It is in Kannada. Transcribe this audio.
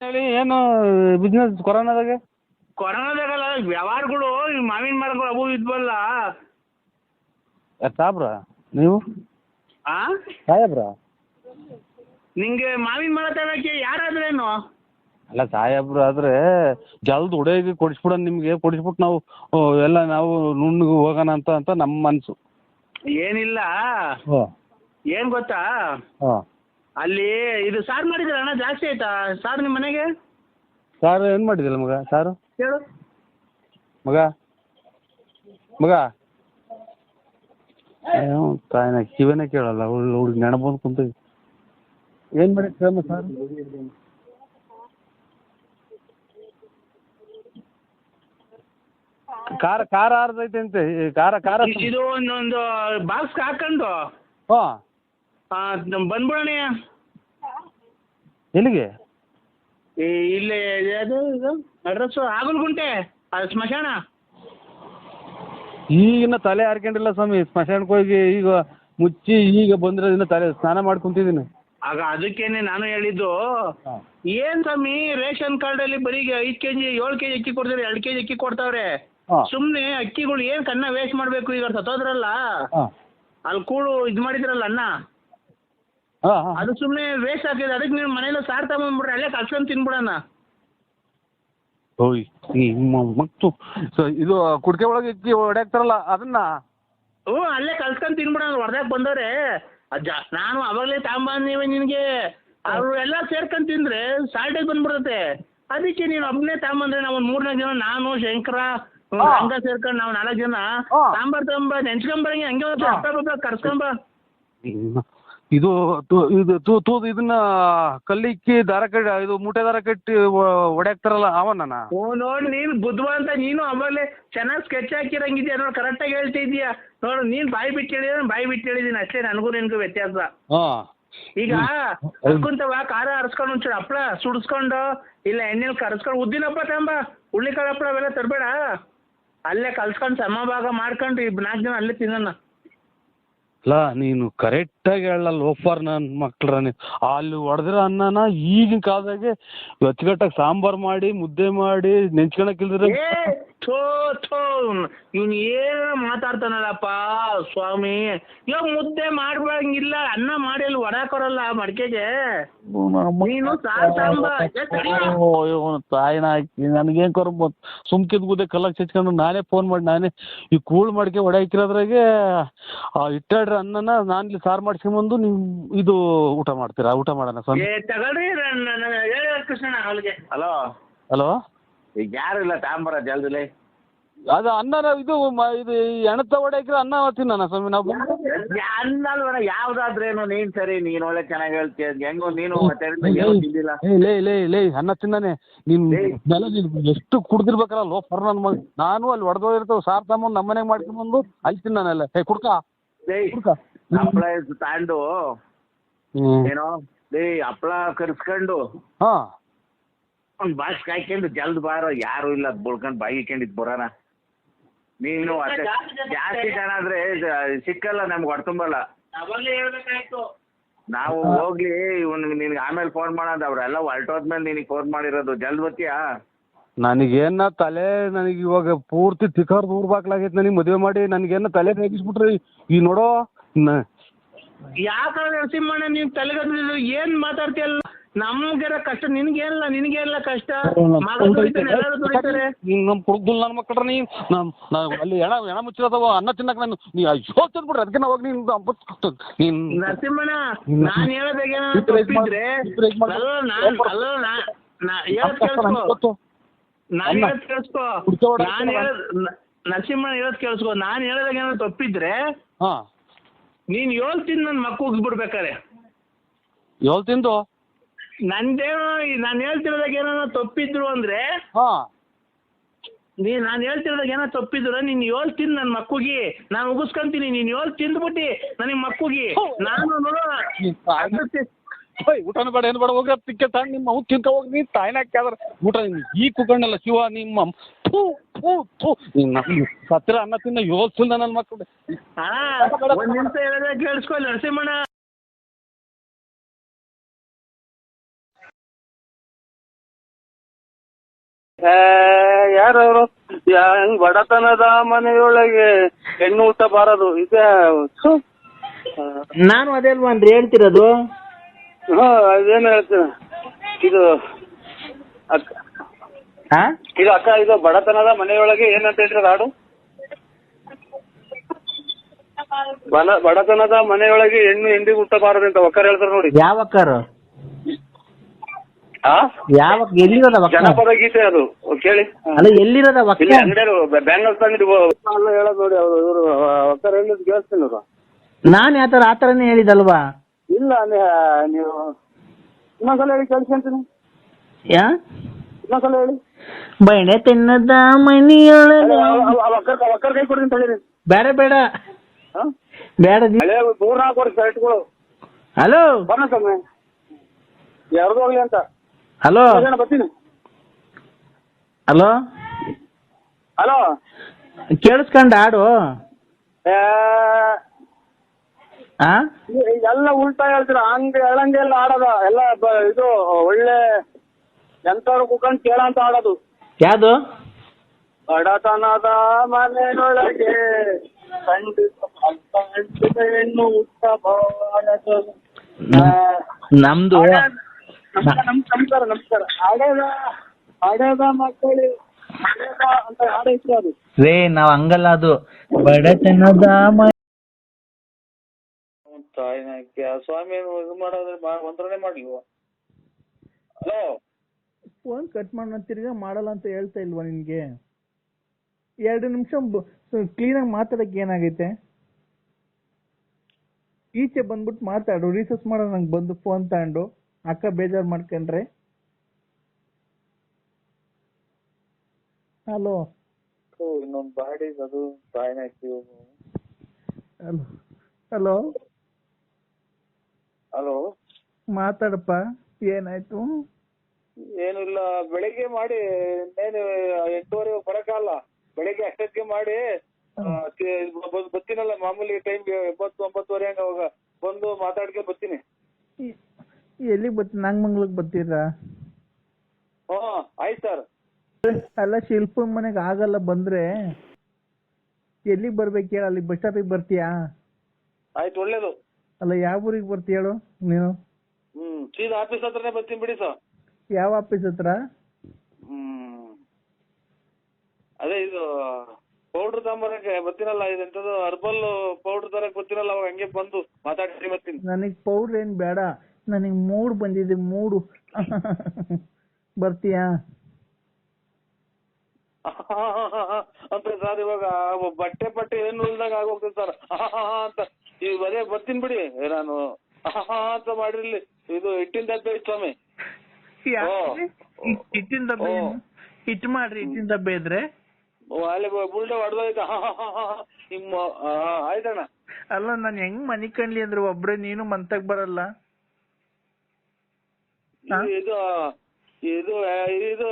ಹೇಳಿ ಏನು ಬಿಸ್ನೆಸ್ ಕೊರೋನಾದಾಗೆ? ಕೊರೋನಾದಾಗಲ್ಲ ವ್ಯವಹಾರಗಳು ಈ ಮಾವಿನ ಮರಗಳು ಅವು ಇದ್ವಲ್ಲ. ಯಾರು ಸಾಬ್ರ ನೀವು? ಆ? ಸಾಹೇಬ್ರಾ? ನಿಂಗೆ ಮಾವಿನ ಮರ ತಗೊಳಕ್ಕೆ ಯಾರಾದ್ರೇನು? ಅಲ್ಲ ಸಾಹೇಬ್ರು ಆದರೆ ಜಲ್ದ್ ಹುಡುಗಿ ಕೊಡಿಸ್ಬಿಡೋಣ ನಿಮಗೆ ಕೊಡಿಸ್ಬಿಟ್ಟು ನಾವು ಓ, ಎಲ್ಲ ನಾವು ನುಣ್ಣಗೆ ಹೋಗೋಣ ಅಂತ ಅಂತ ನಮ್ಮ ಮನಸ್ಸು ಏನಿಲ್ಲ. ಹ್ಞೂ ಏನು ಗೊತ್ತಾ? ಹಾಂ. ಅಲ್ಲಿ ಇದು ಸಾರು ಮಾಡಿದ್ರೆ ಅಣ್ಣ ಜಾಸ್ತಿ ಆಯ್ತಾ? ಸಾರ್ ನಿಮ್ಮ ಮನೆಗೆ? ಸಾರು ಏನು ಮಾಡಿದಿಲ್ಲ ಮಗ ಸಾರು? ಹೇಳು. ಮಗ? ಮಗ? ಏನೋ ತಾಯಿನ ಕಿವಿನೇ ಕೇಳಲ್ಲ ಹುಡುಗ ಹುಡುಗ ನೆನಪು ಕುಂತ. ಏನು ಮಾಡಿ ಕೇಳಮ್ಮ ಸಾರು? ಖಾರ ಖಾರ ಆರ್ದೈತೆ ಅಂತೆ ಈ ಖಾರ ಖಾರ ಇದು ಒಂದೊಂದು ಬಾಕ್ಸ್ ಹಾಕೊಂಡು. ಹಾಂ. ಬಂದ್ಬಿಡೋಣ ಎಲ್ಲಿಗೆ? ಈ ಇಲ್ಲಿ ಅದು ಇದು ಅಡ್ರೆಸ್ಸು ಆಗಲ್ಗುಂಟೆ ಅದು ಸ್ಮಶಾನ. ಈಗಿನ ತಲೆ ಹಾರ್ಕೊಂಡಿಲ್ಲ ಸ್ವಾಮಿ. ಸ್ಮಶಾನಕ್ಕೆ ಹೋಗಿ ಈಗ ಮುಚ್ಚಿ ಈಗ ಬಂದಿರೋದ್ರಿಂದ ತಲೆ ಸ್ನಾನ ಮಾಡಿ ಕುಂತಿದ್ದೀನಿ. ಆಗ ಅದಕ್ಕೇನೆ ನಾನು ಹೇಳಿದ್ದು. ಹಾಂ. ಏನ್ ಸ್ವಾಮಿ ರೇಷನ್ ಕಾರ್ಡಲ್ಲಿ ಬರೀ ಐದು ಕೆ ಜಿ ಏಳು ಕೆ ಜಿ ಅಕ್ಕಿ ಕೊಡ್ತಾರೆ ಎರಡು ಕೆ ಜಿ ಅಕ್ಕಿ ಕೊಡ್ತಾವ್ರೆ. ಹಾಂ. ಸುಮ್ಮನೆ ಅಕ್ಕಿಗಳು ಏನು ಕನ್ನ ವೇಸ್ಟ್ ಮಾಡಬೇಕು ಈಗ ಸತ್ತೋದ್ರಲ್ಲ. ಹಾಂ. ಅಲ್ಲಿ ಕೂಳು ಇದು ಮಾಡಿದ್ರಲ್ಲ ಅನ್ನ. ಹಾಂ ಹಾಂ ಅದು ಸುಮ್ಮನೆ ವೇಸ್ಟ್ ಆಗಿದೆ ಅದಕ್ಕೆ ನೀವು ಮನೇಲಿ ಸಾರ್ ತಗೊಂಡ್ಬಿಡ್ರಿ ಅಲ್ಲೇ ಕಲ್ಸ್ಕೊಂಡು ತಿನ್ಬಿಡೋಣ. ಓಯ್ ಈ ಮತ್ತು ಸ- ಇದು ಕುಡಿಕೆ ಒಳಗೆ ಇಕ್ಕಿ ಹೊಡ್ಯಾಕ್ತಾರಲ್ಲ ಅದನ್ನ? ಹ್ಞೂ ಅಲ್ಲೇ ಕಲ್ಸ್ಕೊಂಡು ತಿನ್ಬಿಡೋಣ ಹೊರದಾಗ ಬಂದವ್ರೆ. ಅಜ್ಜ ನಾನು ಅವಾಗಲೇ ತಗೊಂಬಂದೀವಿ ನಿನಗೆ. ಅವರು ಎಲ್ಲ ಸೇರ್ಕೊಂಡು ತಿಂದ್ರೆ ಸಾಲ್ಟೇಜ್ ಬಂದ್ಬಿಡುತ್ತೆ. ಅದಕ್ಕೆ ನೀನು ಒಬ್ಬನೇ ತಗೊಂಬಂದ್ರೆ ನಾವು ಒಂದು ಮೂರ್ನಾಲ್ಕು ಜನ ನಾನು ಶಂಕರ ಹಾ. ಹಂಗ ಸೇರ್ಕೊಂಡು ನಾವು ನಾಲ್ಕು ಜನ. ಹಾ. ಸಾಂಬಾರ್ ತಗೊಂಬ ನೆಂಚ್ಕೊಂಬರಂಗೆ ಹಂಗೆ ಕರ್ಸ್ಕೊಂಬ ಇದು ತು- ಇದು ತೂ ತೂ ಇದನ್ನ ಕಲ್ಲಿಕ್ಕಿ ದಾರ ಕಟ್ಟಿ ಇದು ಮೂಟೆ ದಾರ ಕಟ್ಟಿ ಹೊಡ್ಯಾಕ್ತಾರಲ್ಲ ಅವನ ಓ ನೋಡಿ ನೀನು ಬುದ್ಧಿವಂತ ನೀನು ಆಮೇಲೆ ಚೆನ್ನಾಗಿ ಸ್ಕೆಚ್ ಹಾಕಿರಂಗಿದ್ಯಾ ನೋಡಿ ಕರೆಕ್ಟಾಗಿ ಇದೀಯಾ ನೋಡು ನೀನು ಬಾಯಿ ಬಿಟ್ಟು ಹೇಳಿದ್ರೆ ಬಾಯಿ ಬಿಟ್ಟು ಹೇಳಿದ್ದೀನಿ ಅಷ್ಟೇ ನನಗೂ ನಿನ್ಗೂ ವ್ಯತ್ಯಾಸ. ಹಾಂ. ಈಗ ಕುಂತವ ಖಾರ ಹರ್ಸ್ಕೊಂಡು ಒಂಚೂರು ಹಪ್ಪಳ ಸುಡಿಸ್ಕೊಂಡು ಇಲ್ಲ ಎಣ್ಣೆಲಿ ಕರ್ಸ್ಕೊಂಡು ಉದ್ದಿನ ಹಪ್ಪಳ ತಂಬ ಹುಳ್ಳಿಕಾಳು ಹಪ್ಪಳ ಅವೆಲ್ಲ ತರಬೇಡ. ಅಲ್ಲೇ ಕಲ್ಸ್ಕೊಂಡು ಸಮಭಾಗ ಮಾಡ್ಕೊಂಡು ಈ ನಾಲ್ಕು ಜನ ಅಲ್ಲೇ ತಿನ್ನೋಣ. ಅಲ್ಲ ನೀನು ಕರೆಕ್ಟಾಗಿ ಹೇಳಲ್ಲ ಲೋಫರ್ ನನ್ನ ಮಕ್ಳ್ರ ನೀನು ಅಲ್ಲಿ ಹೊಡೆದಿರೋ ಅನ್ನನ ಈಗಿನ ಕಾಲದಾಗೆ ಅಚ್ಚುಕಟ್ಟಾಗಿ ಸಾಂಬಾರು ಮಾಡಿ, ಮುದ್ದೆ ಮಾಡಿ ನೆಂಚ್ಕೊಳಕ್ ಏ ಥೋ ಥೋ. ಇವ್ನು ಏನು ಮಾತಾಡ್ತಾನಲ್ಲಪ್ಪ ಸ್ವಾಮಿ. ಇವಾಗ ಮುದ್ದೆ ಮಾಡ್ಬಂಗಿಲ್ಲ ಅನ್ನ ಮಾಡಿ ಅಲ್ಲಿ ಹೊಡಾಕೊರಲ್ಲ ಮಡಿಕೆಗೆ. ನೀನು ಸಾರ್ ಸಾಂಬ ಏ, ತಡಿಯೋ. ತಾಯಿನ ಹಾಕಿ ನನಗೇನ್ ಕರ್ ಸುಮ್ಕಿದ್ ಮುದ್ದೆ ಕಲ್ಲಕ್ ಚಚ್ಕೊಂಡು ನಾನೇ ಫೋನ್ ಮಾಡಿ ನಾನೇ ಈ ಕೂಳ್ ಮಡಿಕೆ ಒಡೆ ಹಾಕಿರೋದ್ರಾಗೆ ಇಟ್ಟಾಡ್ರಿ ಅನ್ನನ ನಾನು ಇಲ್ಲಿ ಸಾರು ಮಾಡ್ಸ್ಕೊಂಬಂದು ನೀವು ಇದು ಊಟ ಮಾಡ್ತೀರಾ? ಊಟ ಮಾಡೋಣ ಸ್ವಾಮಿ. ಏ ತಗೊಳ್ರಿ ಅವ್ರಿಗೆ ಹಲೋ. ಹಲೋ. ಈಗ ಯಾರು ಇಲ್ಲ ತಾಂಬರ ಜಲ್ದಿಲಿ? ಅದು ಅನ್ನ ಇದು ಮ- ಇದು ಎಣ್ಣೆ ಒಡೆ ಹಾಕಿರೋ ಅನ್ನ ತಿನ್ನೋಣ ಸ್ವಾಮಿ ನಾವು. ಅನ್ನಲ್ವನ ಯಾವ್ದಾದ್ರೇನು ನೀನ್ ಸರಿ ನೀನ್ ಒಳ್ಳೆ ಚೆನ್ನಾಗಿ ಹೇಳ್ತೀಯ ಹೆಂಗೋ ನೀನು ಮತ್ತೆ ಏನೂ ತಿಂದಿಲ್ಲ. ಏ ಲೇ ಲೇ ಲೇ ಅನ್ನ ತಿನ್ನಾನೆ. ನೀನ್ ನೆಲ ನೀನ್ ಎಷ್ಟು ಕುಡ್ದಿರ್ಬೇಕಲ್ಲ ಲೋ ಫರ್ ನನ್ ಮಗ. ನಾನು ಅಲ್ಲಿ ಹೊಡೆದೋಗಿರ್ತಾವೆ ಸಾರ್ ತಗೊಂಬಂದು ನಮ್ಮ ಮನೆಗೆ ಮಾಡ್ಕೊಂಬಂದು ಅಲ್ಲಿ ತಿನ್ನಾನಲ್ಲ. ಏ ಕುಡ್ಕ? ಏಯ್ ಕುಡ್ಕ? ಹಪ್ಪಳ ತಾಂಡು. ಏನೋ? ಏಯ್ ಹಪ್ಪಳ ಕರ್ಸ್ಕೊಂಡು. ಹಾಂ. ಒಂದ್ ಬಾಸ್ ಕಾಯ್ಕೊಂಡು ಜಲ್ದ್ ಬಾರೋ ಯಾರು ಇಲ್ಲ ಅದ್ ಬುಳ್ಕೊಂಡ್ ಬಾಯಿ ಇಕ್ಕೊಂಡಿದ್ ಬರೋಣ. ನೀನು ಅಷ್ಟೇ ಜಾಸ್ತಿ ಜನ ಆದ್ರೆ ಸಿಕ್ಕಲ್ಲ ನಮ್ಗೆ ಹೊಡ್ತುಂಬಲ್ಲ ಅವಾಗಲೇ ಹೇಳ್ಬೇಕಾಯ್ತು. ನಾವು ಹೋಗ್ಲಿ ಇವ್ನ್ ನಿನ್ಗೆ ಆಮೇಲೆ ಫೋನ್ ಮಾಡೋದು ಅವ್ರೆಲ್ಲ ಹೊರಟೋದ್ಮೇಲೆ ನಿನಗೆ ಫೋನ್ ಮಾಡಿರೋದು. ಜಲ್ದ್ ಬರ್ತೀಯಾ? ನನಗೇನ ತಲೆ ನನಗೆ ಇವಾಗ ಪೂರ್ತಿ ತಿಕ್ಕರ್ ದೂರ ಬಾಕ್ಲಾಗೈತೆ ನನಗೆ ಮದುವೆ ಮಾಡಿ ನನಗೇನ ತಲೆ ತೆಗಿಸ್ಬಿಟ್ರಿ ಈ ನೋಡೋ ನ- ಯಾಕೆ ನರಸಿಂಹಣ್ಣ ನೀನು ತಲೆಗದ್ದು ಏನ್ ಮಾತಾಡ್ತೀಯಲ್ಲ? ನಮ್ಗೆರ ಕಷ್ಟ ನಿನ್ಗೇನಿಲ್ಲ ಇಲ್ಲ ಕಷ್ಟ ಮಗ ಕಷ್ಟ ಎಲ್ಲರೂ ದುಡಿತಾರೆ ನೀನ್ ನಮ್ಮ ಕುಡ್ದುಲ್ ನನ್ನ ಮಕ್ಕಳ್ರ ನೀ ನಮ್ ನಾವು ಅಲ್ಲಿ ಎಣ ಎಣ ಮುಚ್ಚಿರೋದವ ಅನ್ನ ತಿನ್ನಕ್ ನಾನು ನೀ ಅಯ್ಯೋ ತಂದ್ಬಿಡ್ರಿ ಅದಕ್ಕೆ ನಾವು ಹೋಗಿ ನೀನು ಅಂಬತ್ ನೀನ್ ನರಸಿಂಹಣ್ಣ ಇಲ್ಲ. ನಾನ್ ಹೇಳೋದಾಗೆ Surprise ಮಾಡು. ತಪ್ಪಿದ್ರೆ ಮಾಡು. ಅಲ್ಲ ನಾನ್ ಅಲ್ಲ ನಾ- ನಾ ಹೇಳೋದ್ ಕೇಳಿಸ್ಕೊ ಗೊತ್ತು ನಾನ್ ಅಲ್ಲ. ಹೇಳೋದ್ ಕೇಳಿಸ್ಕೊ ಹುಡ್ಕೋ ಹೊಡ್ಯಾಕ್ ನಾನ್ ಬರಲ್ಲ. ಹೇಳೋದ್ ನ- ನರಸಿಂಹಣ್ಣ ಹೇಳೋದ್ ಕೇಳಿಸ್ಕೊ ನಾನ್ ಹೇಳೋದಾಗ ಏನಾದ್ರು ತಪ್ಪಿದ್ರೆ ಹಾಂ ನೀನ್ ಏಳ್ ನನ್ ನನ್ನ ಮಕ್ಕ ಉಗ್ಸ್ಬಿಡ್ಬೇಕಾರೆ ಏಳು ತಿಂದು ನಂದೇನೋ ನಾನು ಹೇಳ್ತಿರೋದಾಗ ಏನೋ ತಪ್ಪಿದ್ರು ಅಂದ್ರೆ ಹಾಂ. ನೀ ನಾನು ಹೇಳ್ತಿರೋದಾಗ ಏನೋ ತಪ್ಪಿದ್ರು ನೀನು ಏಳು ತಿಂದು ನನ್ನ ಮಕ್ಕಳಿಗೆ ನಾನು ಉಗಿಸ್ಕೊಂತೀನಿ ನೀನು ಏಳು ತಿಂದ್ಬಿಟ್ಟು ನನಗೆ ಮಕ್ಕಳಿಗೆ ನಾನು ನೋಡೋಣ ಅದಕ್ಕೆ ಹೋಯ್ ಊಟನೂ ಬೇಡ ಏನು ಬೇಡ ಹೋಗ್ರಿ ತಿಕ್ಕೆ ತಾಂಡ್ ನಿಮ್ಮ ಅವ್ನು ತಿಂತ ಹೋಗಿ ನೀ ತಾಯಿನ ಹಾಕ್ಯಾದ್ರ ಊಟ ನೀನು ಈ ಕುಕ್ಕಣ್ಣಲ್ಲ ಶಿವ ನಿಮ್ಮ ಥೂ ಥೂ ಥೂ. ನೀನು ಸತ್ತಿರ ಅನ್ನ ತಿನ್ನ ತಿಂದ ನನ್ನ ಮಕ್ಕಳು. ಒಂದು ನಿಮಿಷ ಹೇಳಿದ್ರೆ ಕೇಳಿಸ್ಕೊ ನರಸಿಂಹಣ್ಣ. ಯಾರು ಹೆಂಗ್ ಬಡತನದ ಮನೆಯೊಳಗೆ ಹೆಣ್ಣು ಊಟ ಬಾರದು. ಇದೆ ಥು. ನಾನು ಅದೇ ಅಲ್ವಾನ್ರಿ ಹೇಳ್ತಿರೋದು? ಅದೇನು ಹೇಳ್ತೀನಿ. ಇದು ಅಕ್ಕ. ಹಾ? ಇದು ಅಕ್ಕ ಇದು ಬಡತನದ ಮನೆಯೊಳಗೆ ಏನಂತ ಹೇಳಿದ್ರೆ ಹಾಡು? ಬಲ ಬಡತನದ ಮನೆಯೊಳಗೆ ಹೆಣ್ಣು ಹೆಂಡಿಗೆ ಬಾರದು ಅಂತ ಒಕ್ಕರ್ ಹೇಳ್ತಾರೆ ನೋಡಿ. ಯಾವ ಆ ಯಾವ ಎಲ್ಲಿರೋದ ಒಕ್ಕ ಜನಪದ ಗೀತೆ ಅದು. ಕೇಳಿ. ಅಲ್ಲ ಎಲ್ಲಿರೋದ ಒಕ್ಕ ಇಲ್ಲಿ ಅಂಗಡಿಯರು ಬ್ಯಾಂಗಲ್ಸ್ ಅಲ್ಲ ಹೇಳೋದು ನೋಡಿ ಅವರು ಇವರು ಒಕ್ಕರ್ ಹೇಳಿದ್ ಕೇಳಿಸ್ತೀನಿ ಇವ್ರು. ನಾನ್ ಯಾವ ತರ ಆ ಥರನೇ ಹೇಳಿದಲ್ವಾ? ಇಲ್ಲ ನೀ- ನೀವು ಇನ್ನೊಂದ್ಸಲ ಹೇಳಿ ಕೇಳಿಸ್ಕೊಂತೀನಿ ಯಾ? ಇನ್ನೊಂದ್ಸಲ ಹೇಳಿ. ಬಣೆ ತಿನ್ನದ ಮನಿಯೊಳಗ ಒಕ್ಕರ್ ಒಕ್ಕರ್ ಕೈ ಕೊಡ್ತೀನಿ ತಡೀರಿ ಬೇಡ ಬೇಡ. ಹಾ? ಬೇಡ ಹಳೆ ಮೂರ್ ನಾಲ್ಕು ವರ್ಷ ಶರ್ಟ್ಗಳು ಹಲೋ? ಬರೋಣ ಸ್ವಾಮಿ. ಯಾರ್ದು ಹೋಗ್ಲಿ ಅಂತ? ಹಲೋ? ಬರ್ತೀನಿ. ಹಲೋ? ಹಲೋ? ಕೇಳಿಸ್ಕೊಂಡ ಹಾಡು ಆ? ಎಲ್ಲ ಉಲ್ಟಾ ಹೇಳ್ತೀರ? ಹಂಗ ಹೇಳಂಗೆ ಎಲ್ಲ ಆಡೋದ. ಎಲ್ಲ ಬ- ಇದು ಒಳ್ಳೆ ಎಂತವ್ರು ಕುಕೊಂಡ್ ಕೇಳಂತ ಆಡೋದು. ಯಾವ್ದು? ಬಡತನದ ಮನೆಯೊಳಗೆ ಕಂಡು ಖಂಡಿತ ಹೆಣ್ಣು. ನಮ್ದು ನಮಸ್ಕಾರ ನಮಸ್ಕಾರ ನಮಸ್ಕಾರ. ಆಡೋದ ಹಡೆದ ಮಕ್ಕಳು ಅಂತ ಹಾಡೈತಿ ಅದು. ರೇ ನಾವ್ ಹಂಗಲ್ಲ ಅದು. ಬಡತನದ ಮ ತಾಯಿನಾಕಿ ಆ ಸ್ವಾಮಿ ಏನು ಇದು ಮಾಡೋದ್ರೆ ಮಂತ್ರನೇ ಮಾಡ್ಲಿವ ಹಲೋ ಫೋನ್ ಕಟ್ ಮಾಡೋಣ ತಿರ್ಗಾ ಮಾಡಲ್ಲ ಅಂತ ಹೇಳ್ತಾ ಇಲ್ವಾ ನಿನ್ಗೆ? ಎರಡು ನಿಮಿಷ ಕ್ಲೀನ್ ಆಗಿ ಮಾತಾಡಕ್ಕೆ ಏನಾಗೈತೆ? ಈಚೆ ಬಂದ್ಬಿಟ್ಟು ಮಾತಾಡು ರೀಸರ್ಚ್ ಮಾಡೋ ನಂಗೆ ಬಂದು ಫೋನ್ ತಗೊಂಡು. ಅಕ್ಕ ಬೇಜಾರು ಮಾಡ್ಕೊಂಡ್ರೆ? ಹಲೋ ಇನ್ನೊಂದು ಬಾಡಿ ಅದು ಜಾಯ್ನ್ ಹಲೋ ಹಲೋ ಮಾತಾಡಪ್ಪ ಏನಾಯ್ತು? ಏನಿಲ್ಲ ಬೆಳಿಗ್ಗೆ ಮಾಡಿ ಇನ್ನೇನು ಎಂಟೂವರೆ ಬರಕ್ಕಾಗಲ್ಲ ಬೆಳಿಗ್ಗೆ ಅಷ್ಟೊತ್ತಿಗೆ ಮಾಡಿ ಬರ್ತೀನಲ್ಲ ಮಾಮೂಲಿ ಟೈಮ್ ಒಂಬತ್ತು ಒಂಬತ್ತುವರೆ ಹಂಗ ಅವಾಗ ಬಂದು ಮಾತಾಡ್ಕೊಂಡು ಬರ್ತೀನಿ. ಎಲ್ಲಿಗೆ ಬರ್ತೀನಿ ನಾಗಮಂಗ್ಲಕ್ಕೆ ಬರ್ತೀರಾ? ಹಾ ಆಯ್ತು ಸರ್. ಅಲ್ಲ ಶಿಲ್ಪನ್ ಮನೆಗೆ ಆಗಲ್ಲ ಬಂದ್ರೆ ಎಲ್ಲಿಗೆ ಬರ್ಬೇಕು ಹೇಳ ಅಲ್ಲಿ ಬಸ್ ಸ್ಟಾಪಿಗೆ ಬರ್ತೀಯಾ? ಆಯ್ತು ಒಳ್ಳೇದು. ಅಲ್ಲ ಯಾವ ಊರಿಗೆ ಬರ್ತೀಯ ಹೇಳು ನೀನು? ಹ್ಮ್ ಸೀದಾ ಆಫೀಸ್ ಹತ್ರನೇ ಬರ್ತೀನಿ ಬಿಡಿ ಸರ್. ಯಾವ ಆಫೀಸ್ ಹತ್ರ? ಹ್ಮ್. ಅದೇ ಇದು ಪೌಡರ್ ತಗೊಂಬರಕ್ಕೆ ಬರ್ತೀನಲ್ಲ ಇದೆಂತದ್ದು ಹರ್ಬಲ್ ಪೌಡರ್ ತರಕ್ ಬರ್ತೀನಲ್ಲ ಅವಾಗ ಹಂಗೆ ಬಂದು ಮಾತಾಡ್ತೀನಿ ಬರ್ತೀನಿ ನನಗೆ ಪೌಡ್ರ್ ಏನ್ ಬೇಡ. ನನಗೆ ಮೂಡ್ ಬಂದಿದೆ ಮೂಡು. ಬರ್ತೀಯಾ? ಅಂತ ಸರ್ ಇವಾಗ ಬಟ್ಟೆ ಪಟ್ಟೆ ಏನು ಇಲ್ದಾಗ ಆಗೋಗ್ತದೆ ಸರ್. ಅಂತ. ಈ ಅದೇ ಬರ್ತೀನಿ ಬಿಡಿ ನಾನು. ಅಂತ ಮಾಡಿರ್ಲಿ. ಇದು ಹಿಟ್ಟಿನ ಡಬ್ಬೆ ಸ್ವಾಮಿ. ಹಿಟ್ಟಿನ ಡಬ್ಬೆ ಏನು? ಹಿಟ್ ಮಾಡ್ರಿ ಹಿಟ್ಟಿನ ಡಬ್ಬೆ ಇದ್ರೆ. ಅಲ್ಲಿ ಬುಲ್ಡ ಹೊಡೆದೋಯ್ತು? ನಿಮ್ಮ ಆಯ್ತಣ್ಣ. ಅಲ್ಲ ನಾನು ಹೆಂಗ್ ಮನಿ ಕಣ್ಲಿ ಅಂದ್ರೆ ಒಬ್ರೆ ನೀನು ಮಂತಕ್ ಬರಲ್ಲ. ಹಾ? ಇದು ಇದು ಇದು ಇದು